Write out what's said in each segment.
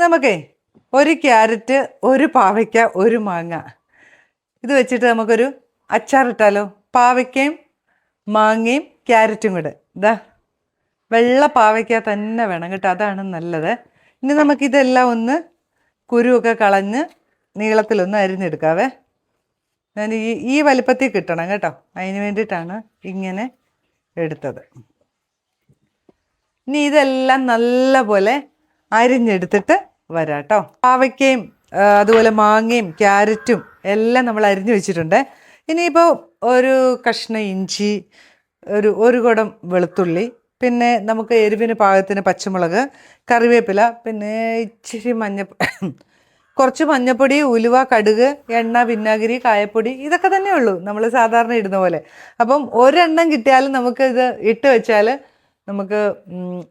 നമുക്കേ ഒരു ക്യാരറ്റ് ഒരു പാവയ്ക്ക ഒരു മാങ്ങ. ഇത് വെച്ചിട്ട് നമുക്കൊരു അച്ചാറിട്ടാലോ? പാവയ്ക്കയും മാങ്ങയും ക്യാരറ്റും കൂടെ. ഇതാ വെള്ള പാവയ്ക്ക തന്നെ വേണം കേട്ടോ. അതാണ് നല്ലത്. ഇനി നമുക്കിതെല്ലാം ഒന്ന് കുരുവൊക്കെ കളഞ്ഞ് നീളത്തിലൊന്ന് അരിഞ്ഞെടുക്കാവേ. ഞാൻ ഈ ഈ വലിപ്പത്തിൽ കിട്ടണം കേട്ടോ. അതിന് വേണ്ടിയിട്ടാണ് ഇങ്ങനെ എടുത്തത്. ഇനി ഇതെല്ലാം നല്ലപോലെ അരിഞ്ഞെടുത്തിട്ട് വരാം കേട്ടോ പാവയ്ക്കയും അതുപോലെ മാങ്ങയും ക്യാരറ്റും എല്ലാം നമ്മൾ അരിഞ്ഞു വെച്ചിട്ടുണ്ട്. ഇനിയിപ്പോൾ ഒരു കഷ്ണം ഇഞ്ചി ഒരു ഒരു കുടം വെളുത്തുള്ളി പിന്നെ നമുക്ക് എരിവിന് പാകത്തിന് പച്ചമുളക് കറിവേപ്പില പിന്നെ ഇച്ചിരി മഞ്ഞ കുറച്ച് മഞ്ഞപ്പൊടി ഉലുവ കടുക് എണ്ണ വിനാഗിരി കായപ്പൊടി ഇതൊക്കെ തന്നെ ഉള്ളൂ. നമ്മൾ സാധാരണ ഇടുന്ന പോലെ. അപ്പം ഒരെണ്ണം കിട്ടിയാലും നമുക്ക് ഇത് ഇട്ട് വെച്ചാൽ നമുക്ക്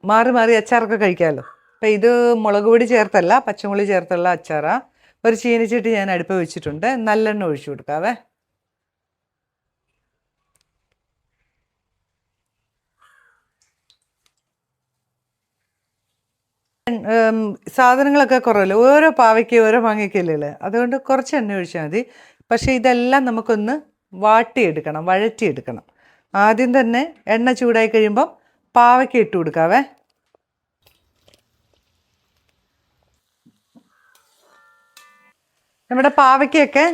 മാറി മാറി അച്ചാറൊക്കെ കഴിക്കാമല്ലോ അപ്പം ഇത് മുളക് പൊടി ചേർത്തല്ല പച്ചമുളക് ചേർത്തുള്ള അച്ചാറാ. ഒരു ചീനിച്ചിട്ട് ഞാൻ അടുപ്പ് വെച്ചിട്ടുണ്ട്. നല്ലെണ്ണ ഒഴിച്ചു കൊടുക്കാവേ. സാധനങ്ങളൊക്കെ കുറവല്ലേ? ഓരോ പാവയ്ക്ക് ഓരോ മാങ്ങയ്ക്കല്ലേ അതുകൊണ്ട് കുറച്ച് എണ്ണ ഒഴിച്ചാൽ മതി. പക്ഷേ ഇതെല്ലാം നമുക്കൊന്ന് വാട്ടിയെടുക്കണം വഴറ്റിയെടുക്കണം. ആദ്യം തന്നെ എണ്ണ ചൂടായി കഴിയുമ്പം പാവയ്ക്ക ഇട്ട് കൊടുക്കാവേ. നമ്മുടെ പാവയ്ക്കൊക്കെ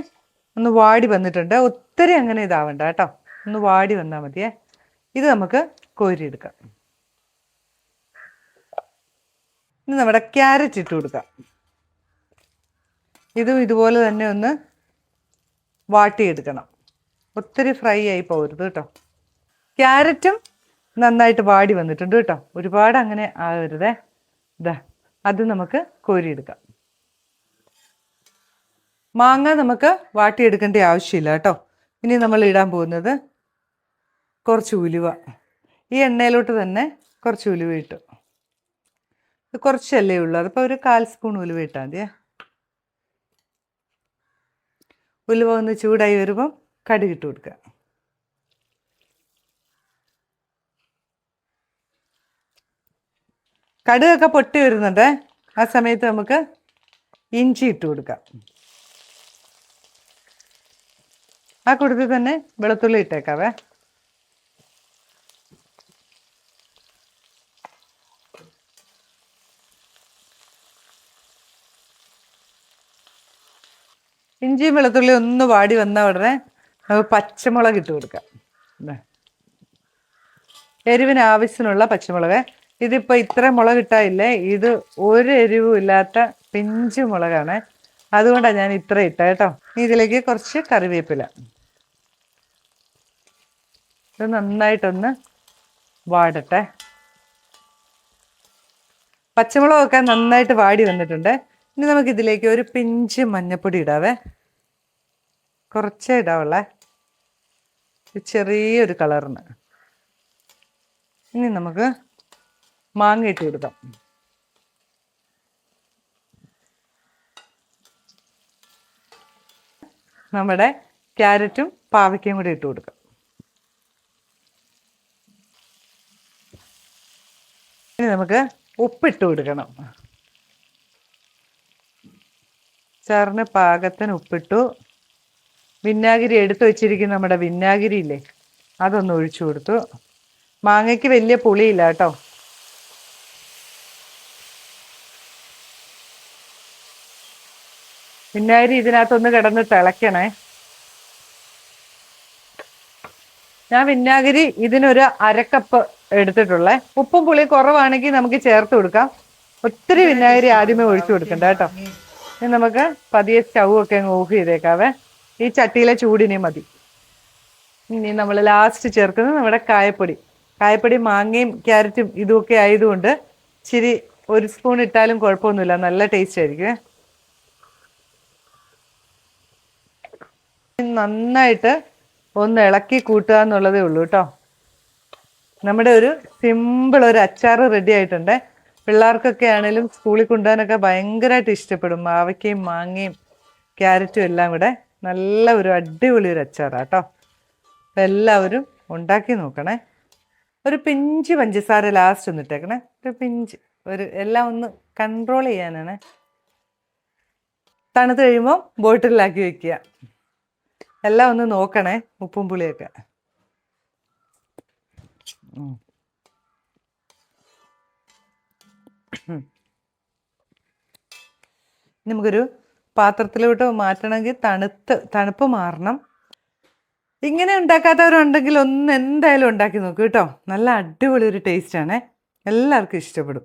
ഒന്ന് വാടി വന്നിട്ടുണ്ട്. ഒത്തിരി അങ്ങനെ ഇതാവണ്ട കേട്ടോ. ഒന്ന് വാടി വന്നാൽ മതിയേ. ഇത് നമുക്ക് കോരിയെടുക്കാം. ഇനി നമ്മുടെ ക്യാരറ്റ് ഇട്ട് കൊടുക്കാം. ഇതും ഇതുപോലെ തന്നെ ഒന്ന് വാട്ടിയെടുക്കണം. ഒത്തിരി ഫ്രൈ ആയി പോകരുത് കേട്ടോ. ക്യാരറ്റും നന്നായിട്ട് വാടി വന്നിട്ടുണ്ട് കേട്ടോ. ഒരുപാട് അങ്ങനെ ആകരുതേ ഇതാ അത് നമുക്ക് കോരിയെടുക്കാം. മാങ്ങ നമുക്ക് വാട്ടിയെടുക്കേണ്ട ആവശ്യമില്ല കേട്ടോ. ഇനി നമ്മൾ ഇടാൻ പോകുന്നത് കുറച്ച് ഉലുവ. ഈ എണ്ണയിലോട്ട് തന്നെ കുറച്ച് ഉലുവ ഇട്ടു. ഇത് കുറച്ചല്ലേ ഉള്ളൂ. അതിപ്പോൾ ഒരു കാൽ സ്പൂൺ ഉലുവ ഇട്ടാൽ മതിയേ. ഉലുവ ഒന്ന് ചൂടായി വരുമ്പം കടുകിട്ട് കൊടുക്കുക കടുകൊക്കെ പൊട്ടി വരുന്നുണ്ട്. ആ സമയത്ത് നമുക്ക് ഇഞ്ചി ഇട്ട് കൊടുക്കാം. ആ കൂട്ടത്തിൽ തന്നെ വെളുത്തുള്ളി ഇട്ടേക്കാവേ. ഇഞ്ചിയും വെളുത്തുള്ളി ഒന്ന് വാടി വന്ന ഉടനെ നമുക്ക് പച്ചമുളക് ഇട്ട് കൊടുക്കാം. എരിവിന് ആവശ്യത്തിനുള്ള പച്ചമുളക്. ഇതിപ്പോൾ ഇത്ര മുളക് ഇട്ടായില്ലേ ഇത് ഒരു എരിവും ഇല്ലാത്ത പിഞ്ചു മുളകാണ്. അതുകൊണ്ടാണ് ഞാൻ ഇത്ര ഇട്ട കേട്ടോ. ഇതിലേക്ക് കുറച്ച് കറിവേപ്പില. ഇത് നന്നായിട്ടൊന്ന് വാടട്ടെ. പച്ചമുളകൊക്കെ നന്നായിട്ട് വാടി വന്നിട്ടുണ്ട്. ഇനി നമുക്ക് ഇതിലേക്ക് ഒരു പിഞ്ച് മഞ്ഞപ്പൊടി ഇടാവേ. കുറച്ചേ ഇടാവുള്ളേ. ചെറിയൊരു കളറിന്. ഇനി നമുക്ക് മാങ്ങ ഇട്ട് കൊടുക്കാം. നമ്മുടെ ക്യാരറ്റും പാവയ്ക്കയും കൂടി ഇട്ട് കൊടുക്കാം. ഇനി നമുക്ക് ഉപ്പിട്ട് കൊടുക്കണം. ചാറിന് പാകത്തിന് ഉപ്പിട്ടു. വിന്നാഗിരി എടുത്തു വെച്ചിരിക്കുന്ന നമ്മുടെ വിന്നാഗിരി ഇല്ലേ അതൊന്ന് ഒഴിച്ചു കൊടുത്തു. മാങ്ങയ്ക്ക് വലിയ പുളിയില്ല കേട്ടോ. വിനാഗിരി ഇതിനകത്തൊന്ന് കിടന്ന് തിളയ്ക്കണേ. ഞാൻ വിനാഗിരി ഇതിനൊരു അരക്കപ്പ് എടുത്തിട്ടുള്ളേ. ഉപ്പും പുളി കുറവാണെങ്കിൽ നമുക്ക് ചേർത്ത് കൊടുക്കാം. ഒത്തിരി വിനാഗിരി ആദ്യമേ ഒഴിച്ചു കൊടുക്കണ്ട കേട്ടോ. ഇനി നമുക്ക് പതിയെ സ്റ്റൗ ഒക്കെ അങ്ങ് ഓഫ് ചെയ്തേക്കാവേ. ഈ ചട്ടിയിലെ ചൂടിനെ മതി. ഇനി നമ്മൾ ലാസ്റ്റ് ചേർക്കുന്നത് നമ്മുടെ കായപ്പൊടി. കായപ്പൊടി മാങ്ങയും ക്യാരറ്റും ഇതുമൊക്കെ ആയതുകൊണ്ട് ഇച്ചിരി ഒരു സ്പൂൺ ഇട്ടാലും കുഴപ്പമൊന്നുമില്ല. നല്ല ടേസ്റ്റ് ആയിരിക്കും നന്നായിട്ട് ഒന്ന് ഇളക്കി കൂട്ടുക എന്നുള്ളതേ ഉള്ളൂ കേട്ടോ നമ്മുടെ ഒരു സിമ്പിൾ ഒരു അച്ചാർ റെഡി ആയിട്ടുണ്ട്. പിള്ളേർക്കൊക്കെ ആണെങ്കിലും സ്കൂളിൽ കൊണ്ടുപോകാനൊക്കെ ഭയങ്കരമായിട്ട് ഇഷ്ടപ്പെടും. മാവയ്ക്കയും മാങ്ങയും ക്യാരറ്റും എല്ലാം കൂടെ നല്ല ഒരു അടിപൊളി ഒരു അച്ചാറാണ് കേട്ടോ അപ്പം എല്ലാവരും ഉണ്ടാക്കി നോക്കണേ. ഒരു പിഞ്ച് പഞ്ചസാര ലാസ്റ്റ് ഒന്ന് ഇട്ടേക്കണേ. ഒരു പിഞ്ച്. ഒരു എല്ലാം ഒന്ന് കൺട്രോൾ ചെയ്യാനാണ്. തണുത്ത് കഴിയുമ്പോൾ ബോട്ടിലാക്കി വെക്കുക. എല്ലാം ഒന്ന് നോക്കണേ ഉപ്പും പുളിയൊക്കെ. നമുക്കൊരു പാത്രത്തിലോട്ട് മാറ്റണമെങ്കിൽ തണുത്ത് തണുപ്പ് മാറണം. ഇങ്ങനെ ഉണ്ടാക്കാത്തവരുണ്ടെങ്കിൽ ഒന്ന് എന്തായാലും ഉണ്ടാക്കി നോക്കൂ കേട്ടോ. നല്ല അടിപൊളി ഒരു ടേസ്റ്റാണ് എല്ലാവർക്കും ഇഷ്ടപ്പെടും.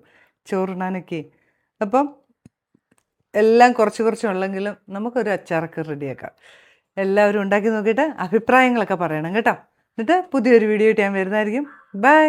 ചോറുണ്ണാനൊക്കെ. അപ്പം എല്ലാം കുറച്ച് കുറച്ച് ഉള്ളെങ്കിലും നമുക്കൊരു അച്ചാറൊക്കെ റെഡിയാക്കാം എല്ലാവരും ഉണ്ടാക്കി നോക്കിയിട്ട് അഭിപ്രായങ്ങളൊക്കെ പറയണം കേട്ടോ. എന്നിട്ട് പുതിയൊരു വീഡിയോ ആയിട്ട് ഞാൻ വരുന്നതായിരിക്കും. ബൈ